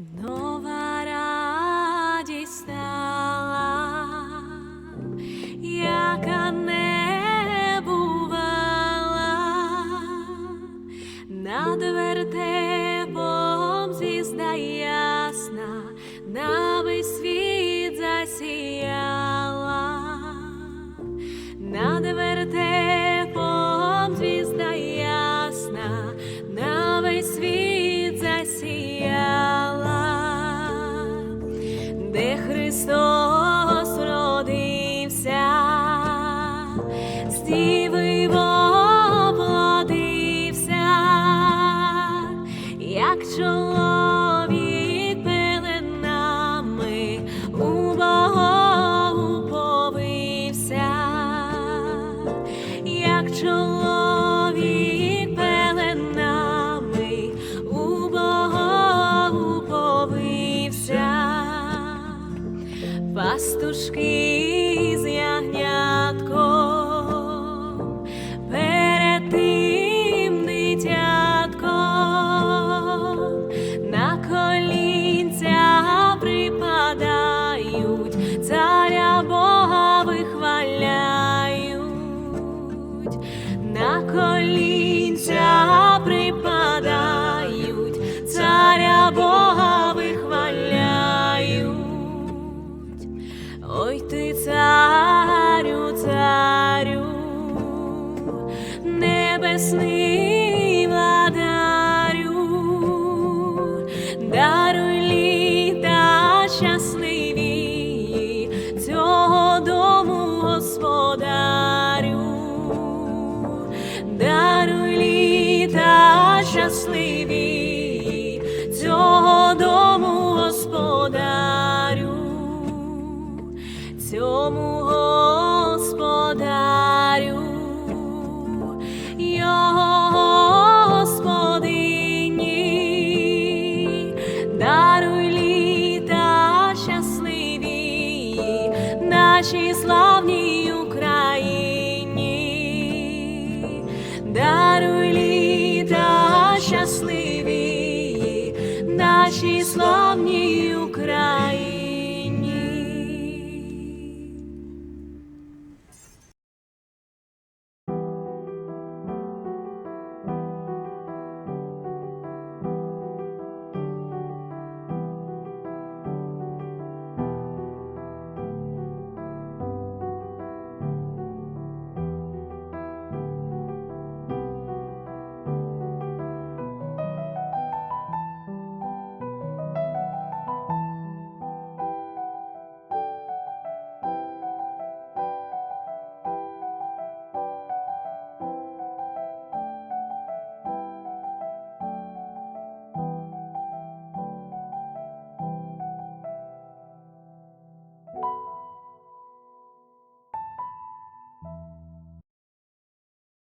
Nova. duszki. Ой ти царю, царю, небесний. нашій славній Україні, даруй літа щасливі, нашій славній.